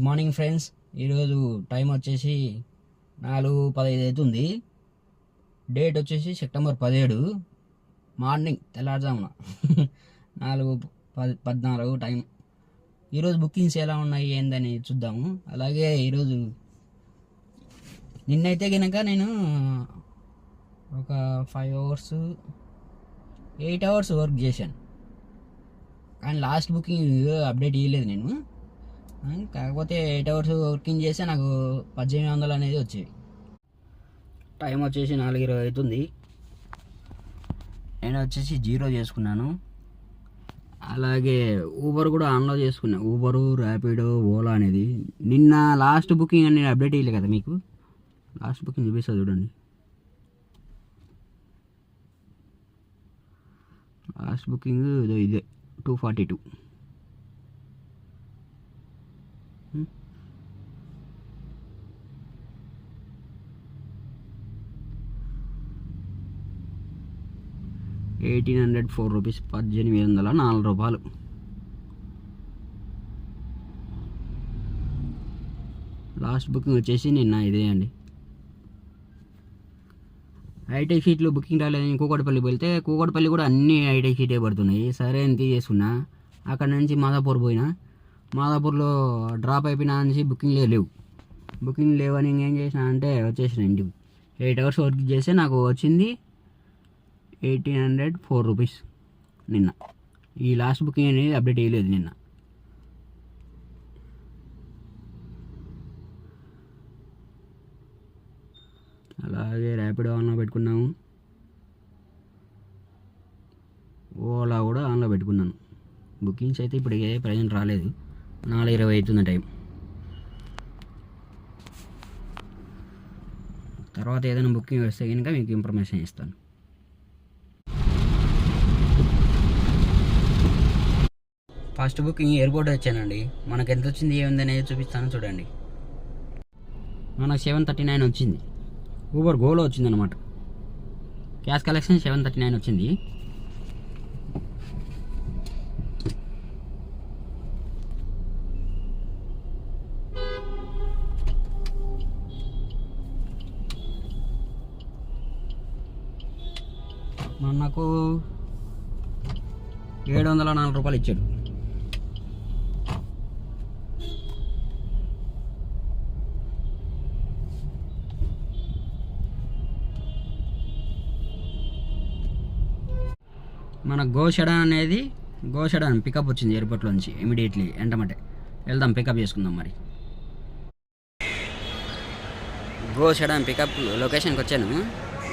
Good morning friends. ఈరోజు time వచ్చేసి నాలుగు పదహైదు అవుతుంది. డేట్ వచ్చేసి సెప్టెంబర్ పదిహేడు. మార్నింగ్ తెల్లారుజామున. నాలుగు పది పద్నాలుగు టైం. ఈరోజు బుకింగ్స్ ఎలా ఉన్నాయి ఏందని చూద్దాము. అలాగే ఈరోజు నిన్నైతే కనుక నేను ఒక five hours eight hours work చేశాను. కానీ లాస్ట్ బుకింగ్ అప్డేట్ ఇవ్వలేదు నేను. కాకపోతే ఎయిట్ అవర్స్ వర్కింగ్ చేస్తే నాకు పద్దెనిమిది వందలు అనేది వచ్చేవి టైం వచ్చేసి నాలుగు ఇరవై అవుతుంది. నేను వచ్చేసి జీరో చేసుకున్నాను. అలాగే ఊబర్ కూడా ఆన్లో చేసుకున్నా. ఊబరు ర్యాపిడో ఓలా అనేది. నిన్న లాస్ట్ బుకింగ్ అని నేను అప్డేట్ ఇవ్వలే కదా మీకు? లాస్ట్ బుకింగ్ చూపిస్తా చూడండి. లాస్ట్ బుకింగ్ ఇదో ఇదే two forty two eighteen hundred four rupees పద్దెనిమిది వందల నాలుగు రూపాయలు. లాస్ట్ బుకింగ్ వచ్చేసి నిన్న ఇదే అండి. ఐటీ సీట్లు బుకింగ్ రాలేదని కూకట్పల్లి వెళ్తే కూకట్పల్లి కూడా అన్ని ఐటీ సీటే పడుతున్నాయి. సరే అని తీసేసుకున్నా అక్కడ నుంచి మాదాపూర్ పోయినా. మాదాపూర్లో డ్రాప్ అయిపోయినా నుంచి బుకింగ్ లేవు. బుకింగ్ లేవని ఇంకేం చేసిన అంటే వచ్చేసిన ఇంటికి. ఎయిట్ అవర్స్ వర్క్ చేస్తే నాకు వచ్చింది. ఎయిటీన్ హండ్రెడ్ ఫోర్ రూపీస్ నిన్న. ఈ లాస్ట్ బుకింగ్ అనేది అప్డేట్ చేయలేదు నిన్న. అలాగే ర్యాపిడో ఆన్లో పెట్టుకున్నాము. ఓలా కూడా ఆన్లో పెట్టుకున్నాను. బుకింగ్స్ అయితే ఇప్పుడు ఏ ప్రజెంట్ రాలేదు. నాలుగు ఇరవై అవుతుంది టైం. తర్వాత ఏదైనా బుకింగ్ వస్తే కనుక మీకు ఇన్ఫర్మేషన్ ఇస్తాను. ఫస్ట్ బుకింగ్ ఎయిర్పోర్ట్ వచ్చానండి. మనకు ఎంత వచ్చింది ఏముంది అనేది చూపిస్తాను చూడండి. మనకు సెవెన్ థర్టీ నైన్ వచ్చింది. ఊబర్ గోలో వచ్చింది అనమాట cash collection seven thirty nine వచ్చింది. మనకు ఏడు వందల నాలుగు రూపాయలు ఇచ్చాడు. మన గోషడాన్ అనేది గోషడాన్ పికప్ వచ్చింది ఎయిర్పోర్ట్లో నుంచి ఇమీడియట్లీ ఎంటమంటే వెళ్దాం పికప్ చేసుకుందాం మరి. గోషడాన్ పికప్ లొకేషన్కి వచ్చాను.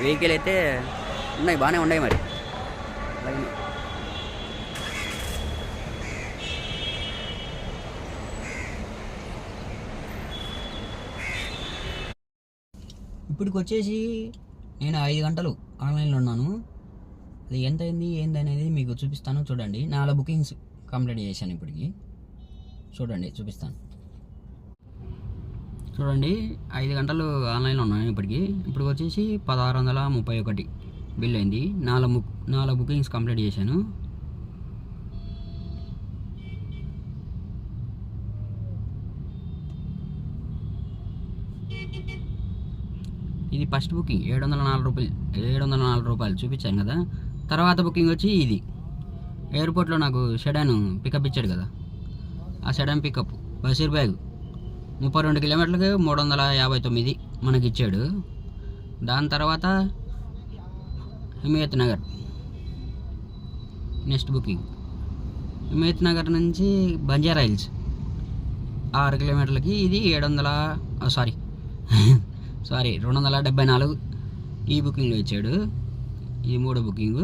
వెహికల్ అయితే ఉన్నాయి బాగానే ఉన్నాయి మరి. ఇప్పటికొచ్చేసి ఇప్పటికి వచ్చేసి నేను ఐదు గంటలు ఆన్లైన్లో ఉన్నాను. అది ఎంత అయింది ఏంది అనేది మీకు చూపిస్తాను. చూడండి నాలుగు బుకింగ్స్ కంప్లీట్ చేశాను ఇప్పటికి. చూడండి చూపిస్తాను. చూడండి ఐదు గంటలు ఆన్లైన్లో ఉన్నాను ఇప్పటికి. ఇప్పుడు వచ్చేసి పదహారు వందల ముప్పై ఒకటి బిల్ అయింది. నాలుగు నాలుగు బుకింగ్స్ కంప్లీట్ చేశాను. ఇది ఫస్ట్ బుకింగ్. ఏడు వందల నాలుగు రూపాయలు ఏడు వందల నాలుగు రూపాయలు చూపించాను కదా. తర్వాత బుకింగ్ వచ్చి ఇది. ఎయిర్పోర్ట్లో నాకు షెడాన్ పికప్ ఇచ్చాడు కదా. ఆ షెడాన్ పికప్ బషీర్ బ్యాగ్ ముప్పై రెండు కిలోమీటర్లకి మూడు వందల యాభై తొమ్మిది మనకి ఇచ్చాడు దాని తర్వాత హిమయత్ నగర్. నెక్స్ట్ బుకింగ్ హిమయత్ నగర్ నుంచి బంజారా హిల్స్ ఆరు కిలోమీటర్లకి ఇది ఏడు వందల సారీ సారీ రెండు వందల డెబ్బై నాలుగు ఈ బుకింగ్లో ఇచ్చాడు. ఈ మూడో బుకింగ్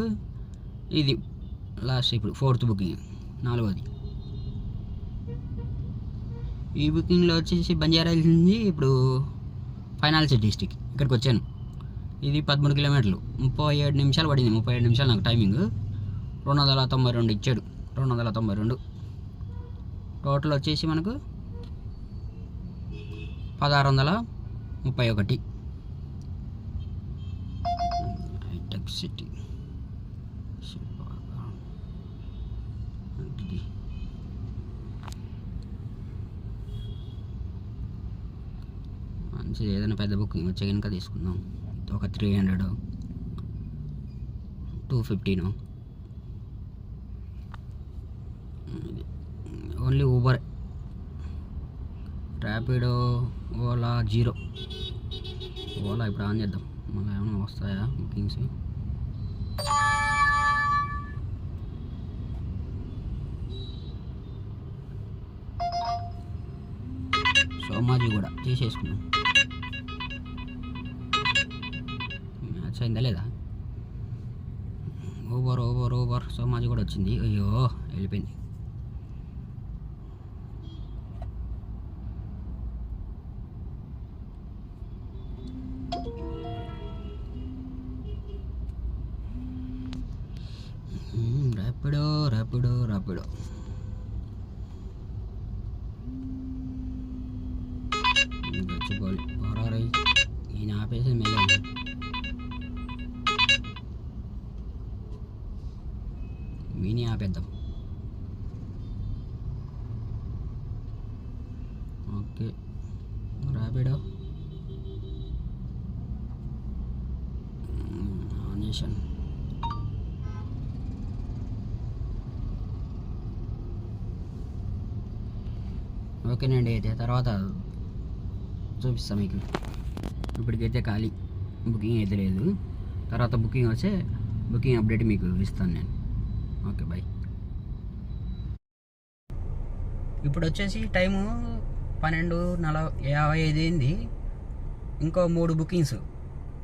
ఇది లాస్ట్ ఇప్పుడు ఫోర్త్ బుకింగ్ నాలుగోది. ఈ బుకింగ్లో వచ్చేసి బంజారా హిల్స్ నుంచి ఇప్పుడు ఫైనాన్సీ డిస్టిక్ ఇక్కడికి వచ్చాను. ఇది పదమూడు కిలోమీటర్లు ముప్పై ఏడు నిమిషాలు పడింది ముప్పై ఏడు నిమిషాలు నాకు టైమింగ్. రెండు వందల తొంభై రెండు ఇచ్చాడు రెండు వందల తొంభై రెండు. టోటల్ వచ్చేసి మనకు పదహారు వందల ముప్పై ఒకటి. సిటీ మంచిది uh, uh, ఏదైనా పెద్ద బుకింగ్ వచ్చే కనుక తీసుకుందాం. ఒక three hundred two ఫిఫ్టీను only Uber Rapido Ola zero Ola ఇప్పుడు ఆన్ చేద్దాం. మళ్ళీ ఏమైనా వస్తాయా బుకింగ్స్ సోమాజీ కూడా తీసేసుకున్నాం మ్యాచ్ అయిందా లేదా? Over over over. సోమాజీ కూడా వచ్చింది. అయ్యో వెళ్ళిపోయింది. ర్యాపిడో ర్యాపిడో ర్యాపిడో మినీ ఆపేద్దాం ఓకే ర్యాపిడో ఆనేషన్ ఓకేనండి అయితే తర్వాత చూపిస్తాను మీకు ఇప్పటికైతే ఖాళీ బుకింగ్ అయితే లేదు తర్వాత బుకింగ్ వస్తే బుకింగ్ అప్డేట్ మీకు ఇస్తాను నేను ఓకే బాయ్ ఇప్పుడు వచ్చేసి టైము పన్నెండు నలభై యాభై ఐదు అయింది. ఇంకో మూడు బుకింగ్స్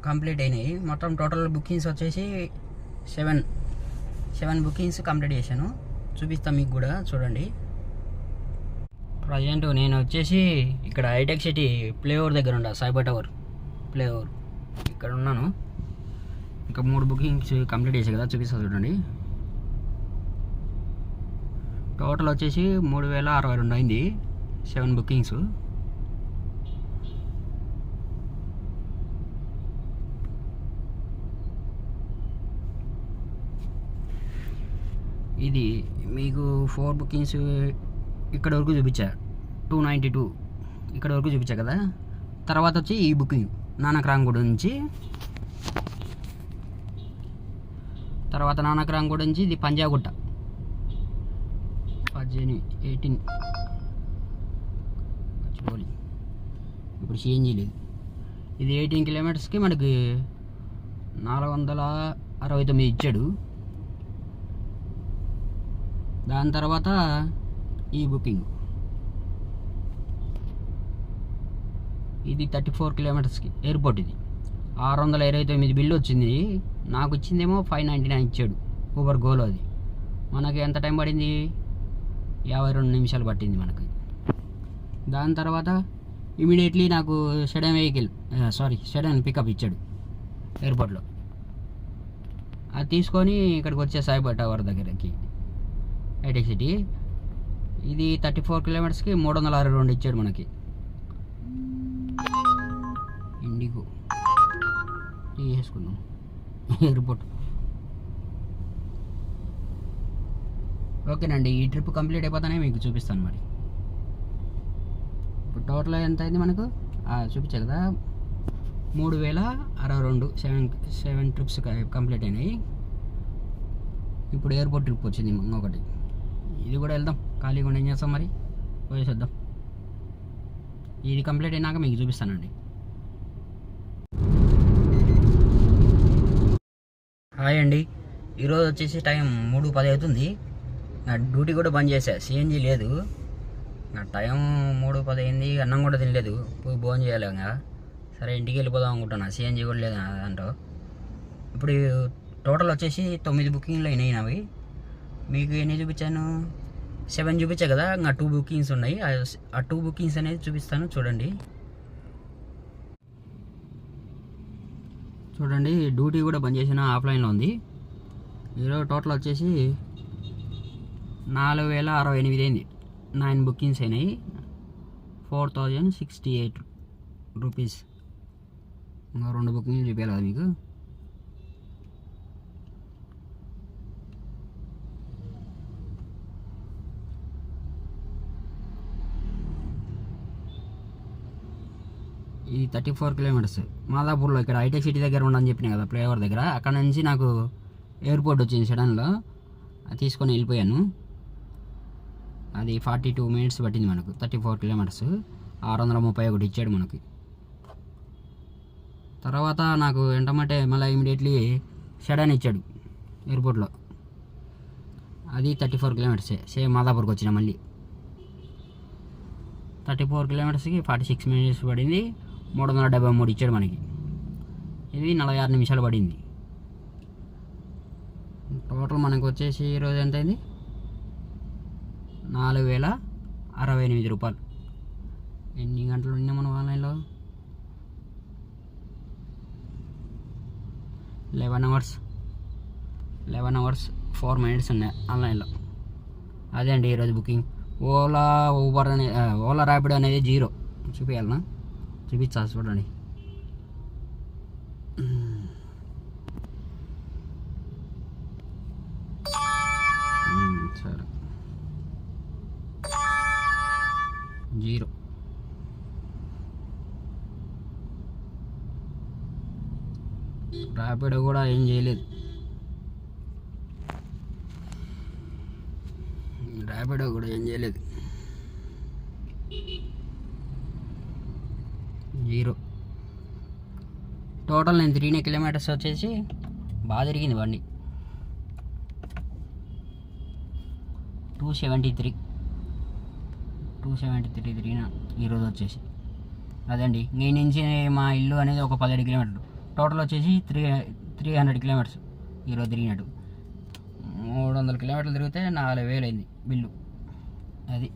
కంప్లీట్ అయినాయి. మొత్తం టోటల్ బుకింగ్స్ వచ్చేసి సెవెన్ సెవెన్ బుకింగ్స్ కంప్లీట్ చేశాను. చూపిస్తాను మీకు కూడా చూడండి. ప్రజెంట్ నేను వచ్చేసి ఇక్కడ హైటెక్ సిటీ ప్లేఓవర్ దగ్గర ఉండ సైబర్ టవర్ ప్లేఓవర్ ఇక్కడ ఉన్నాను. ఇంకా మూడు బుకింగ్స్ కంప్లీట్ చేసాను కదా చూపిస్తాను చూడండి. టోటల్ వచ్చేసి మూడు వేల అరవై రెండు అయింది. Seven bookings. ఇది మీకు ఫోర్ బుకింగ్స్ ఇక్కడ వరకు చూపించా. టూ నైంటీ టూ ఇక్కడ వరకు చూపించా కదా. తర్వాత వచ్చి ఈ బుకింగ్ నానక్రాంగూడ నుంచి. తర్వాత నానక్రాంగూడ నుంచి ఇది పంజాగుట్ట. పద్దెని ఎయిటీన్. మర్చిపోలే. ఇప్పుడు చేంజ్ లేదు ఇది ఎయిటీన్ కిలోమీటర్స్కి మనకి నాలుగు వందల అరవై తొమ్మిది ఇచ్చాడు. దాని తర్వాత ఈ బుకింగ్. ఇది థర్టీ ఫోర్ కిలోమీటర్స్కి ఎయిర్పోర్ట్ ఇది. ఆరు వందల ఇరవై తొమ్మిది బిల్లు వచ్చింది. నాకు ఇచ్చిందేమో ఫైవ్ నైంటీ నైన్ ఇచ్చాడు. ఊబర్ గోలో అది. మనకి ఎంత టైం పడింది? యాభై రెండు నిమిషాలు పట్టింది మనకి. దాని తర్వాత ఇమీడియట్లీ నాకు sedan vehicle sorry sedan pickup ఇచ్చాడు ఎయిర్పోర్ట్లో. అది తీసుకొని ఇక్కడికి వచ్చే సాయిబా టవర్ దగ్గరకి. హైటెక్ సిటీ. ఇది థర్టీ ఫోర్ కిలోమీటర్స్కి మూడు వందల అరవై రెండు ఇచ్చాడు మనకి. ఇండిగో. తీసుకుందాం ఎయిర్పోర్ట్. ఓకేనండి ఈ ట్రిప్ కంప్లీట్ అయిపోతానే మీకు చూపిస్తాను మరి. ఇప్పుడు టోటల్ ఎంత అయింది మనకు? చూపించాలి కదా. మూడు వేల అరవై రెండు సెవెన్ సెవెన్ ట్రిప్స్ కంప్లీట్ అయినాయి. ఇప్పుడు ఎయిర్పోర్ట్ ట్రిప్ వచ్చింది ఇంకొకటి. ఇది కూడా వెళ్దాం ఖాళీగా ఉండి ఏం చేస్తాం మరి? పోయేసేద్దాం. ఇది కంప్లీట్ అయినాక మీకు చూపిస్తానండి. హాయ్ అండి ఈరోజు వచ్చేసి టైం మూడు పది అవుతుంది. నా డ్యూటీ కూడా బంద్ చేశా. సిఎన్జి లేదు. నా టైం మూడు పది అయింది అన్నం కూడా తినలేదు. పోయి భోజనం చేయాలి ఇంకా. సరే ఇంటికి వెళ్ళిపోదాం అనుకుంటున్నా. సిఎన్జి కూడా లేదు నా దాంట్లో. ఇప్పుడు టోటల్ వచ్చేసి తొమ్మిది బుకింగ్లు అయినాయి నావి. మీకు ఎన్ని చూపించాను? సెవెన్ చూపించా కదా. ఇంకా టూ బుకింగ్స్ ఉన్నాయి. ఆ- ఆ టూ బుకింగ్స్ అనేది చూపిస్తాను. చూడండి. చూడండి డ్యూటీ కూడా బంద్ చేసిన ఆఫ్లైన్లో ఉంది. ఈరోజు టోటల్ వచ్చేసి నాలుగు వేల అరవై ఎనిమిది అయింది. నైన్ బుకింగ్స్ అయినాయి. Four thousand sixty eight rupees ఇంకా రెండు బుకింగ్లు చూపించాలి కదా మీకు. ఈ థర్టీ ఫోర్ కిలోమీటర్స్ మాదాపూర్లో ఇక్కడ హైటెక్ సిటీ దగ్గర ఉండని చెప్పిన కదా ఫ్లైఓవర్ దగ్గర. అక్కడ నుంచి నాకు ఎయిర్పోర్ట్ వచ్చింది సడన్లో తీసుకొని వెళ్ళిపోయాను. అది ఫార్టీ టూ మినిట్స్ పట్టింది మనకు థర్టీ ఫోర్ కిలోమీటర్స్. ఆరు వందల ముప్పై ఒకటి ఇచ్చాడు మనకి. తర్వాత నాకు వెంటమంటే మళ్ళీ ఇమీడియట్లీ షడన్ ఇచ్చాడు ఎయిర్పోర్ట్లో అది థర్టీ ఫోర్ కిలోమీటర్సే సేమ్ మాదాపూర్కి వచ్చిన మళ్ళీ. థర్టీ ఫోర్ కిలోమీటర్స్కి ఫార్టీ సిక్స్ మినిట్స్ పడింది మూడు వందల డెబ్బై మూడు ఇచ్చాడు మనకి. ఇది నలభై ఆరు నిమిషాలు పడింది. టోటల్ మనకు వచ్చేసి ఈరోజు ఎంత అయింది నాలుగు వేల అరవై ఎనిమిది రూపాయలు. ఎన్ని గంటలు ఉన్నాయి మనం ఆన్లైన్లో? Eleven hours. Eleven hours four minutes ఉన్నాయి ఆన్లైన్లో. అదే అండి ఈరోజు బుకింగ్. ఓలా ఊబర్ అనే ఓలా ర్యాపిడ్ అనేది జీరో. చూపించాలనా చూపించాల్సి చూడండి మ్మ్, సరే జీరో. ర్యాపిడ్ కూడా ఏం చేయలేదు. ర్యాపిడో కూడా ఏం చేయలేదు. జీరో టోటల్ నేను తిరిగిన కిలోమీటర్స్ వచ్చేసి బాగా తిరిగింది బండి. Two seventy three two seventy three త్రీన ఈరోజు వచ్చేసి. అదండి నేను నుంచి మా ఇల్లు అనేది ఒక పదిహేడు కిలోమీటర్లు. టోటల్ వచ్చేసి త్రీ త్రీ హండ్రెడ్ కిలోమీటర్స్ ఈరోజు తిరిగినట్టు. మూడు వందల కిలోమీటర్లు తిరిగితే నాలుగు వేలు అయింది బిల్లు. అది.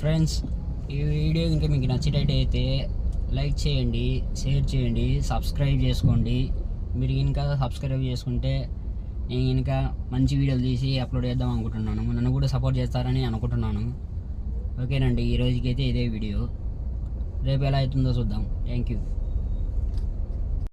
ఫ్రెండ్స్ ఈ వీడియో ఇంకా మీకు నచ్చినట్టయితే లైక్ చేయండి షేర్ చేయండి సబ్స్క్రైబ్ చేసుకోండి. మీరు ఇంకా సబ్స్క్రైబ్ చేసుకుంటే నేను ఇంకా మంచి వీడియోలు తీసి అప్లోడ్ చేద్దాం అనుకుంటున్నాను. నన్ను కూడా సపోర్ట్ చేస్తారని అనుకుంటున్నాను. ఓకేనండి ఈ రోజుకైతే ఇదే వీడియో. రేపు ఎలా అవుతుందో చూద్దాం. Thank you.